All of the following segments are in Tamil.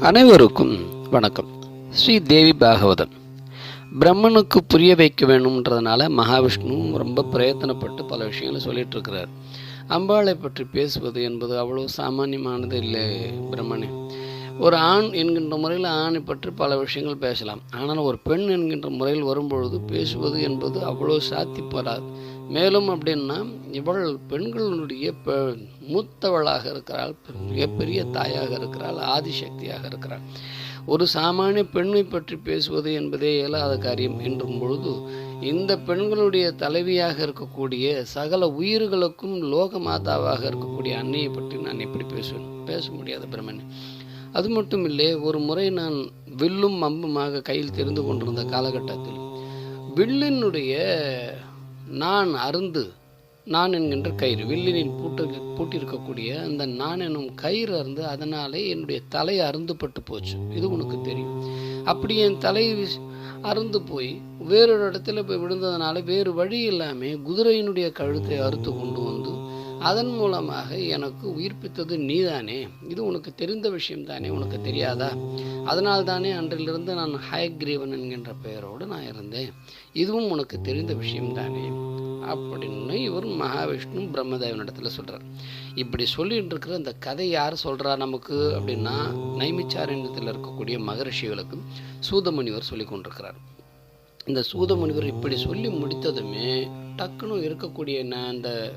அனைவருக்கும் வணக்கம். ஸ்ரீ தேவி பாகவதம். பிரம்மனுக்கு புரிய வைக்க வேணும்ன்றதுனால மகாவிஷ்ணு ரொம்ப பிரயத்தனப்பட்டு பல விஷயங்களை சொல்லிட்டு இருக்கிறார் அம்பாளை பற்றி பேசுவது என்பது அவ்வளோ சாமானியமானது இல்லை பிரம்மனே. ஒரு ஆண் என்கின்ற முறையில் ஆணை பற்றி பல விஷயங்கள் பேசலாம். ஆனால் ஒரு பெண் என்கின்ற முறையில் வரும்பொழுது பேசுவது என்பது அவ்வளோ சாத்திப்படாது மேலும் அப்படின்னா இவள் பெண்களுடைய மூத்தவளாக இருக்கிறாள் மிகப்பெரிய தாயாக இருக்கிறாள் ஆதிசக்தியாக இருக்கிறாள். ஒரு சாமானிய பெண்ணை பற்றி பேசுவது என்பதே இயலாத காரியம் என்றும் பொழுது இந்த பெண்களுடைய தலைவியாக இருக்கக்கூடிய சகல உயிர்களுக்கும் லோக மாதாவாக இருக்கக்கூடிய அன்னையை பற்றி நான் எப்படி பேசுவேன்? பேச முடியாது பிரம்மன். அது மட்டும் இல்லை ஒரு முறை நான் வில்லும் அம்புமாக கையில் தெரிந்து கொண்டிருந்த காலகட்டத்தில் வில்லினுடைய நான் அருந்து நான் என்கின்ற கயிறு வில்லினின் பூட்டு பூட்டியிருக்கக்கூடிய அந்த நான் எனும் கயிறு அருந்து அதனாலே என்னுடைய தலை அருந்துப்பட்டு போச்சு. இது உனக்கு தெரியும். அப்படி என் தலை அருந்து போய் வேறொரு இடத்துல போய் விழுந்ததுனால வேறு வழி இல்லாமல் குதிரையினுடைய கழுத்தை அறுத்து கொண்டு வந்து அதன் மூலமாக எனக்கு உயிர்ப்பித்தது நீதானே? இது உனக்கு தெரிந்த விஷயம்தானே உனக்கு தெரியாதா? அதனால் தானே அன்றிலிருந்து நான் ஹயக்ரீவன் என்கின்ற பெயரோடு நான் இருந்தேன். இதுவும் உனக்கு தெரிந்த விஷயம்தானே அப்படின்னு இவர் மகாவிஷ்ணு பிரம்மதேவனிடத்தில் சொல்கிறார் இப்படி சொல்லிட்டு இருக்கிற இந்த கதை யார் சொல்கிறா நமக்கு அப்படின்னா நைமிச்சாரண்யத்தில் இருக்கக்கூடிய மகரிஷிகளுக்கு சூதமுனிவர் சொல்லி கொண்டிருக்கிறார். இந்த சூதமுனிவர் இப்படி சொல்லி முடித்ததுமே டக்குன்னு இருக்கக்கூடிய நான் அந்த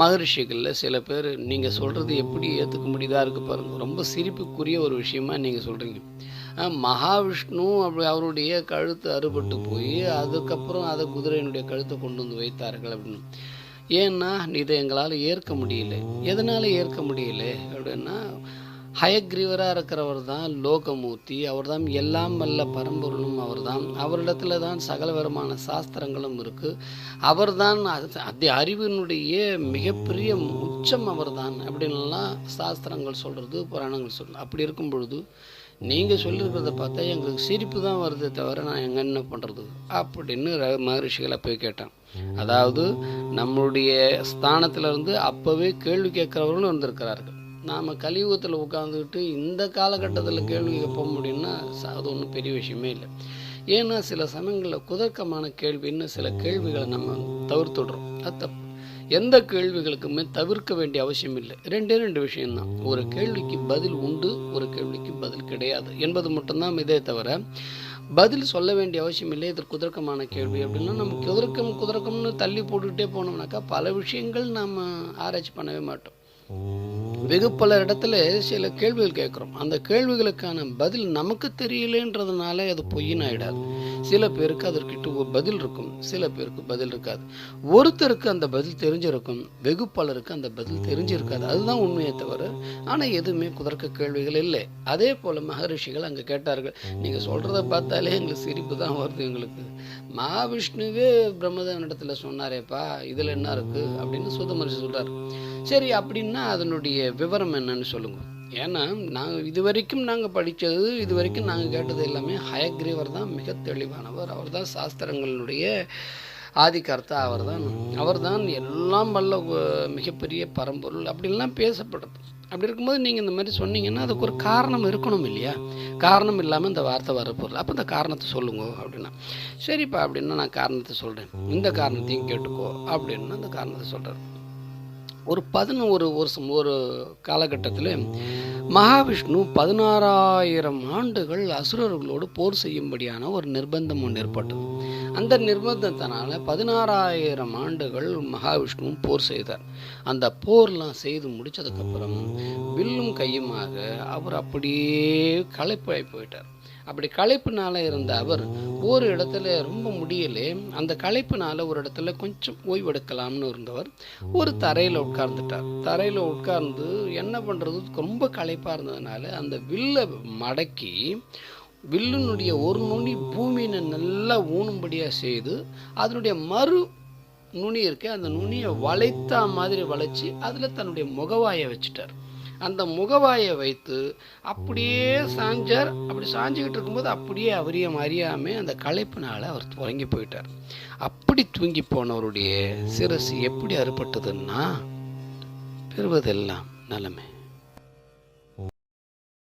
மகரிஷிகளில் சில பேர் நீங்கள் சொல்கிறது எப்படி ஏற்றுக்க முடியுதா இருக்கு பாருங்க. ரொம்ப சிரிப்புக்குரிய ஒரு விஷயமா நீங்கள் சொல்கிறீங்க மகாவிஷ்ணு அப்படி அவருடைய கழுத்து அறுபட்டு போய் அதுக்கப்புறம் அதை குதிரையினுடைய கழுத்தை கொண்டு வந்து வைத்தார்கள் அப்படின்னு. ஏன்னா இதை எங்களால் ஏற்க முடியல. எதனால் ஏற்க முடியல அப்படின்னா ஹயக்ரீவராக இருக்கிறவர் தான் லோகமூர்த்தி. அவர் தான் எல்லாம் வல்ல பரம்பொருளும் அவர் தான். அவரிடத்துல தான் சகலவரமான சாஸ்திரங்களும் இருக்குது அவர் தான் அது அறிவினுடைய மிகப்பெரிய உச்சம் அவர் தான் அப்படின்லாம் சாஸ்திரங்கள் சொல்கிறது புராணங்கள் சொல்கிறது அப்படி இருக்கும் பொழுது நீங்கள் சொல்லியிருக்கிறத பார்த்தா எங்களுக்கு சிரிப்பு தான் வருதே தவிர நான் எங்கே என்ன பண்ணுறது அப்படின்னு மகரிஷிகளை போய் கேட்டேன். அதாவது நம்மளுடைய ஸ்தானத்திலிருந்து அப்போவே கேள்வி கேட்குறவர்களும் வந்திருக்கிறார்கள் நாம் கலியுகத்தில் உட்காந்துக்கிட்டு இந்த காலகட்டத்தில் கேள்வி கேட்போம் முடியும்னா அது ஒன்றும் பெரிய விஷயமே இல்லை. ஏன்னா சில சமயங்களில் குதர்க்கமான கேள்வின்னு சில கேள்விகளை நம்ம தவிர்த்துடுறோம். அது தப்பு. எந்த கேள்விகளுக்குமே தவிர்க்க வேண்டிய அவசியம் இல்லை. ரெண்டே ரெண்டு விஷயம்தான். ஒரு கேள்விக்கு பதில் உண்டு ஒரு கேள்விக்கு பதில் கிடையாது. என்பது மட்டும்தான் இதே தவிர பதில் சொல்ல வேண்டிய அவசியம் இல்லை. இது குதர்க்கமான கேள்வி அப்படின்னா நம்ம குதர்க்கம் குதர்க்கம்னு தள்ளி போட்டுக்கிட்டே போனோம்னாக்கா பல விஷயங்கள் நாம் ஆராய்ச்சி பண்ணவே மாட்டோம். வெகு பல இடத்துல சில கேள்விகள் கேட்குறோம். அந்த கேள்விகளுக்கான பதில் நமக்கு தெரியலன்றதுனால அது பொய்யின் ஆகிடாது சில பேருக்கு அதற்கிட்ட ஒரு பதில் இருக்கும் சில பேருக்கு பதில் இருக்காது. ஒருத்தருக்கு அந்த பதில் தெரிஞ்சிருக்கும் வெகு பலருக்கு அந்த பதில் தெரிஞ்சிருக்காது. அதுதான் உண்மையை தவிர ஆனால் எதுவுமே குதர்க்க கேள்விகள் இல்லை. அதே போல் மகரிஷிகள் அங்கே கேட்டார்கள் நீங்கள் சொல்கிறத பார்த்தாலே எங்களுக்கு சிரிப்பு தான் வருது எங்களுக்கு. மகாவிஷ்ணுவே பிரம்மதேவனிடத்தில் சொன்னாரேப்பா இதில் என்ன இருக்குது அப்படின்னு சுதமரிசி சொல்கிறார் சரி அப்படின்னா அதனுடைய விவரம் என்னன்னு சொல்லுங்க. ஏன்னா நாங்கள் இது வரைக்கும் நாங்கள் படித்தது இது வரைக்கும் நாங்கள் கேட்டது எல்லாமே ஹயக்ரீவர் தான் மிக தெளிவானவர். அவர் தான் சாஸ்திரங்களுடைய ஆதிகர்த்தா அவர் தான் அவர் தான் எல்லாம் வல்ல மிகப்பெரிய பரம்பொருள். அப்படின்லாம் பேசப்படுது அப்படி இருக்கும்போது நீங்கள் இந்த மாதிரி சொன்னீங்கன்னா அதுக்கு ஒரு காரணம் இருக்கணும் இல்லையா? காரணம் இல்லாமல் இந்த வார்த்தை வரப்போகிறது அப்போ இந்த காரணத்தை சொல்லுங்க அப்படின்னா. சரிப்பா அப்படின்னா நான் காரணத்தை சொல்கிறேன் இந்த காரணத்தையும் கேட்டுக்கோ அப்படின்னு அந்த காரணத்தை சொல்கிறார் ஒரு பதினோரு வருஷம் ஒரு காலகட்டத்தில் மகாவிஷ்ணு பதினாறாயிரம் ஆண்டுகள் அசுரர்களோடு போர் செய்யும்படியான ஒரு நிர்பந்தம் ஒன்று ஏற்பட்டது. அந்த நிர்பந்தத்தினால பதினாறாயிரம் ஆண்டுகள் மகாவிஷ்ணுவும் போர் செய்தார். அந்த போர்லாம் செய்து முடித்ததுக்கப்புறம் வில்லும் கையுமாக அவர் அப்படியே களைப்பாய் போயிட்டார். அப்படி களைப்புனால இருந்த அவர் ஒரு இடத்துல ரொம்ப முடியலே அந்த களைப்புனால ஒரு இடத்துல கொஞ்சம் ஓய்வெடுக்கலாம்னு இருந்தவர் ஒரு தரையில் உட்கார்ந்துட்டார். தரையில் உட்கார்ந்து என்ன பண்ணுறது ரொம்ப களைப்பாக இருந்ததுனால அந்த வில்லை மடக்கி வில்லுனுடைய ஒரு நுனி பூமியை நல்லா ஊனும்படியாக செய்து அதனுடைய மறு நுனி இருக்கு அந்த நுனியை வளைத்தா மாதிரி வளைச்சி அதில் தன்னுடைய முகவாயை வச்சுட்டார். அந்த முகவாயை வைத்து அப்படியே சாஞ்சார். அப்படி சாஞ்சிக்கிட்டு இருக்கும்போது அப்படியே அவரையும் அறியாமல் அந்த களைப்பினால் அவர் உறங்கி போயிட்டார். அப்படி தூங்கி போனவருடைய சிரசு எப்படி அறுபட்டதுன்னா பெறுவதெல்லாம் நலமே.